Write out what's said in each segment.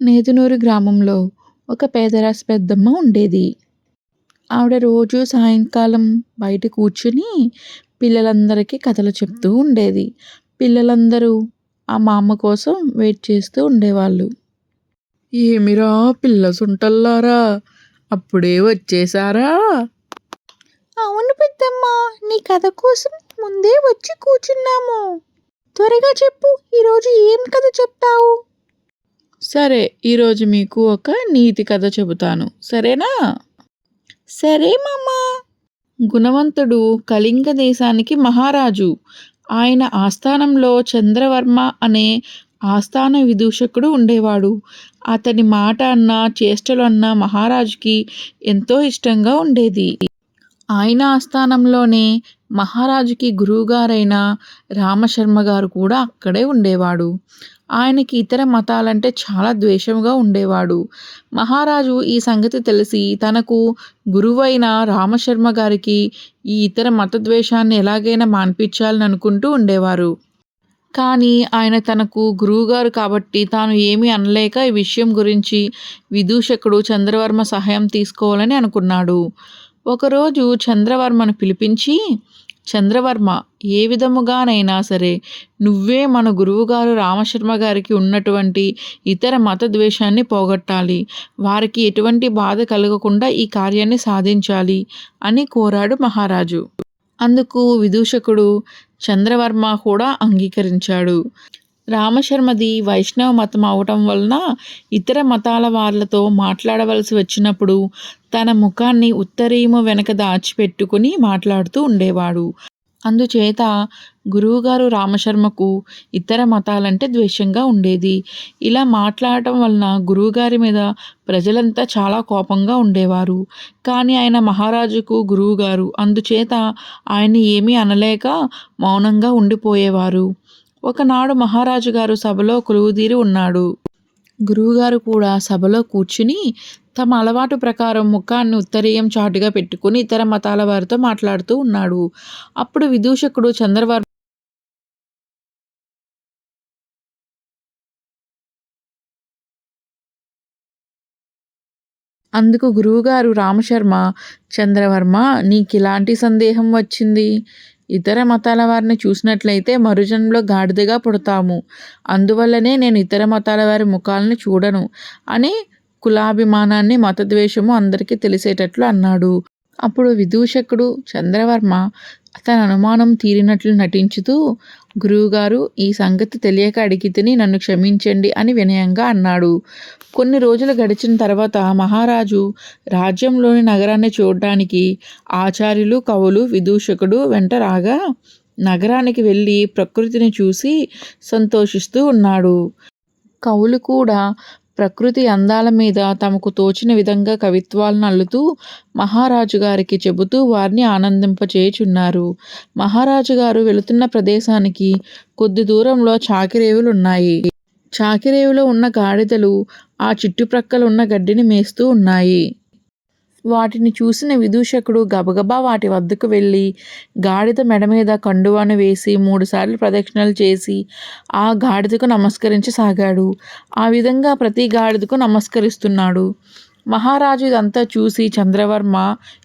నేదునూరు గ్రామంలో ఒక పేదరాశి పెద్దమ్మ ఉండేది. ఆవిడ రోజు సాయంకాలం బయట కూర్చుని పిల్లలందరికీ కథలు చెప్తూ ఉండేది. పిల్లలందరూ ఆ మా అమ్మ కోసం వెయిట్ చేస్తూ ఉండేవాళ్ళు. ఏమిరా పిల్ల సుంటల్లారా? అప్పుడే వచ్చేసారా అవును పెద్దమ్మ నీ కథ కోసం ముందే వచ్చి కూర్చున్నాము. త్వరగా చెప్పు ఈరోజు ఏం కథ చెప్తావు? సరే ఈరోజు మీకు ఒక నీతి కథ చెబుతాను. సరేనా? సరే మామా. గుణవంతుడు కళింగ దేశానికి మహారాజు. ఆయన ఆస్థానంలో చంద్రవర్మ అనే ఆస్థాన విదూషకుడు ఉండేవాడు. అతని మాట అన్న చేష్టలు అన్న మహారాజుకి ఎంతో ఇష్టంగా ఉండేది. ఆయన ఆస్థానంలోనే మహారాజుకి గురువుగారైన రామశర్మ గారు కూడా అక్కడే ఉండేవాడు. ఆయనకి ఇతర మతాలంటే చాలా ద్వేషంగా ఉండేవాడు. మహారాజు ఈ సంగతి తెలిసి తనకు గురువైన రామశర్మ గారికి ఈ ఇతర మత ద్వేషాన్ని ఎలాగైనా మాన్పించాలని అనుకుంటూ ఉండేవారు. కానీ ఆయన తనకు గురువుగారు కాబట్టి తాను ఏమీ అనలేక ఈ విషయం గురించి విదూషకుడు చంద్రవర్మ సహాయం తీసుకోవాలని అనుకున్నాడు. ఒకరోజు చంద్రవర్మను పిలిపించి చంద్రవర్మ ఏ విధముగానైనా సరే నువ్వే మన గురువుగారు రామశర్మ గారికి ఉన్నటువంటి ఇతర మత ద్వేషాన్ని పోగొట్టాలి. వారికి ఎటువంటి బాధ కలగకుండా ఈ కార్యాన్ని సాధించాలి అని కోరాడు మహారాజు. అందుకు విదూషకుడు చంద్రవర్మ కూడా అంగీకరించాడు. రామశర్మది వైష్ణవ మతం అవటం వలన ఇతర మతాల వాళ్ళతో మాట్లాడవలసి వచ్చినప్పుడు తన ముఖాన్ని ఉత్తరీము వెనక దాచిపెట్టుకుని మాట్లాడుతూ ఉండేవాడు. అందుచేత గురువుగారు రామశర్మకు ఇతర మతాలంటే ద్వేషంగా ఉండేది. ఇలా మాట్లాడటం వలన గురువుగారి మీద ప్రజలంతా చాలా కోపంగా ఉండేవారు. కానీ ఆయన మహారాజుకు గురువుగారు అందుచేత ఆయన ఏమీ అనలేక మౌనంగా ఉండిపోయేవారు. ఒకనాడు మహారాజు గారు సభలో కొలువుదీరి ఉన్నాడు. గురువుగారు కూడా సభలో కూర్చుని తమ అలవాటు ప్రకారం ముఖాన్ని ఉత్తరీయం చాటుగా పెట్టుకుని ఇతర మతాల వారితో మాట్లాడుతూ ఉన్నాడు. అప్పుడు విదూషకుడు చంద్రవర్మ అందుకు గురువుగారు రామశర్మ చంద్రవర్మ నీకు ఇలాంటి సందేహం వచ్చింది? ఇతర మతాల వారిని చూసినట్లయితే మరుజన్మలో గాడిదగా పుడతాము. అందువల్లనే నేను ఇతర మతాల వారి ముఖాలను చూడను అని కులాభిమానాన్ని మతద్వేషము అందరికీ తెలిసేటట్లు అన్నాడు. అప్పుడు విదూషకుడు చంద్రవర్మ తన అనుమానం తీరినట్లు నటించుతూ గురువుగారు ఈ సంగతి తెలియక అడిగితేని నన్ను క్షమించండి అని వినయంగా అన్నాడు. కొన్ని రోజులు గడిచిన తర్వాత మహారాజు రాజ్యంలోని నగరాన్ని చూడడానికి ఆచార్యులు కవులు విదూషకుడు వెంట రాగా నగరానికి వెళ్ళి ప్రకృతిని చూసి సంతోషిస్తూ ఉన్నాడు. కవులు కూడా ప్రకృతి అందాల మీద తమకు తోచిన విధంగా కవిత్వాలను అల్లుతూ మహారాజు గారికి చెబుతూ వారిని ఆనందింపచేయుచున్నారు. మహారాజు గారు వెళుతున్న ప్రదేశానికి కొద్ది దూరంలో చాకిరేవులు ఉన్నాయి. చాకిరేవులో ఉన్న గాడిదలు ఆ చుట్టుప్రక్కల ఉన్న గడ్డిని మేస్తూ ఉన్నాయి. వాటిని చూసిన విదూషకుడు గబగబా వాటి వద్దకు వెళ్ళి గాడిద మెడ మీద కండువాను వేసి మూడుసార్లు ప్రదక్షిణలు చేసి ఆ గాడిదకు నమస్కరించసాగాడు ఆ విధంగా ప్రతి గాడిదకు నమస్కరిస్తున్నాడు. మహారాజు ఇదంతా చూసి చంద్రవర్మ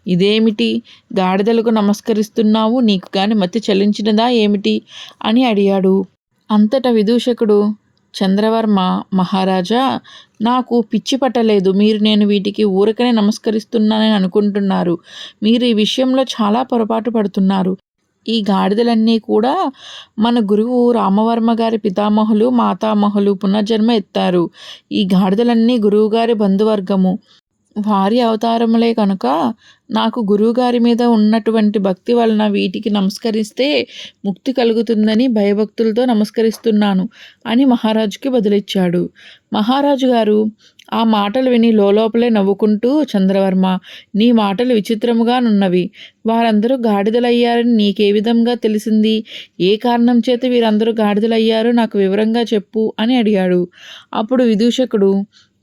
ఇదేమిటి? గాడిదలకు నమస్కరిస్తున్నావు? నీకు కానీ మతి చలించినదా ఏమిటి? అని అడిగాడు. అంతటా విదూషకుడు చంద్రవర్మ మహారాజా నాకు పిచ్చి పట్టలేదు. మీరు నేను వీటికి ఊరకనే నమస్కరిస్తున్నానని అనుకుంటున్నారు. మీరు ఈ విషయంలో చాలా పొరపాటు పడుతున్నారు. ఈ గాడిదలన్నీ కూడా మన గురువు రామవర్మ గారి పితామహులు మాతామహులు పునర్జన్మ ఎత్తారు. ఈ గాడిదలన్నీ గురువుగారి బంధువర్గము. వారి అవతారములే కనుక నాకు గురువుగారి మీద ఉన్నటువంటి భక్తి వలన వీటికి నమస్కరిస్తే ముక్తి కలుగుతుందని భయభక్తులతో నమస్కరిస్తున్నాను అని మహారాజుకి బదులిచ్చాడు. మహారాజు గారు ఆ మాటలు విని లోపలే నవ్వుకుంటూ చంద్రవర్మ నీ మాటలు విచిత్రముగానున్నవి వారందరూ గాడిదలయ్యారని నీకే విధంగా తెలిసింది. ఏ కారణం చేత వీరందరూ గాడిదలయ్యారో నాకు వివరంగా చెప్పు అని అడిగాడు. అప్పుడు విదూషకుడు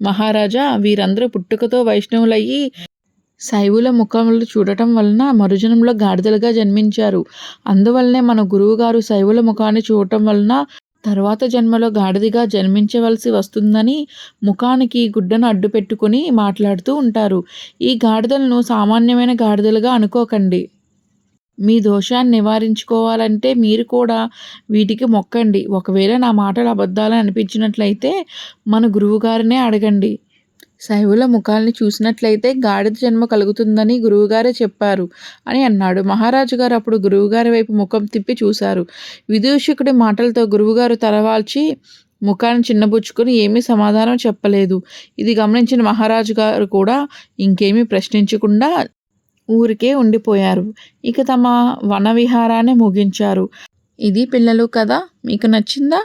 మహారాజా వీరందరూ పుట్టుకతో వైష్ణవులయ్యి శైవుల ముఖములు చూడటం వలన మరుజనంలో గాడిదలుగా జన్మించారు. అందువల్లనే మన గురువుగారు శైవుల ముఖాన్ని చూడటం వలన తర్వాత జన్మలో గాడిదగా జన్మించవలసి వస్తుందని ముఖానికి గుడ్డను అడ్డు పెట్టుకుని మాట్లాడుతూ ఉంటారు. ఈ గాడిదలను సామాన్యమైన గాడిదలుగా అనుకోకండి. మీ దోషాన్ని నివారించుకోవాలంటే మీరు కూడా వీటికి మొక్కండి. ఒకవేళ నా మాటలు అబద్ధాలని అనిపించినట్లయితే మన గురువుగారినే అడగండి. శైవుల ముఖాల్ని చూసినట్లయితే గాడిద జన్మ కలుగుతుందని గురువుగారే చెప్పారు అని అన్నాడు. మహారాజు గారు అప్పుడు గురువుగారి వైపు ముఖం తిప్పి చూశారు. విదూషకుడి మాటలతో గురువుగారు తలవాల్చి ముఖాన్ని చిన్నబుచ్చుకొని ఏమీ సమాధానం చెప్పలేదు. ఇది గమనించిన మహారాజు గారు కూడా ఇంకేమీ ప్రశ్నించకుండా ఊరికే ఉండిపోయారు. ఇక తమ వన విహారాన్ని ముగించారు. ఇది పిల్లలు కదా? మీకు నచ్చిందా?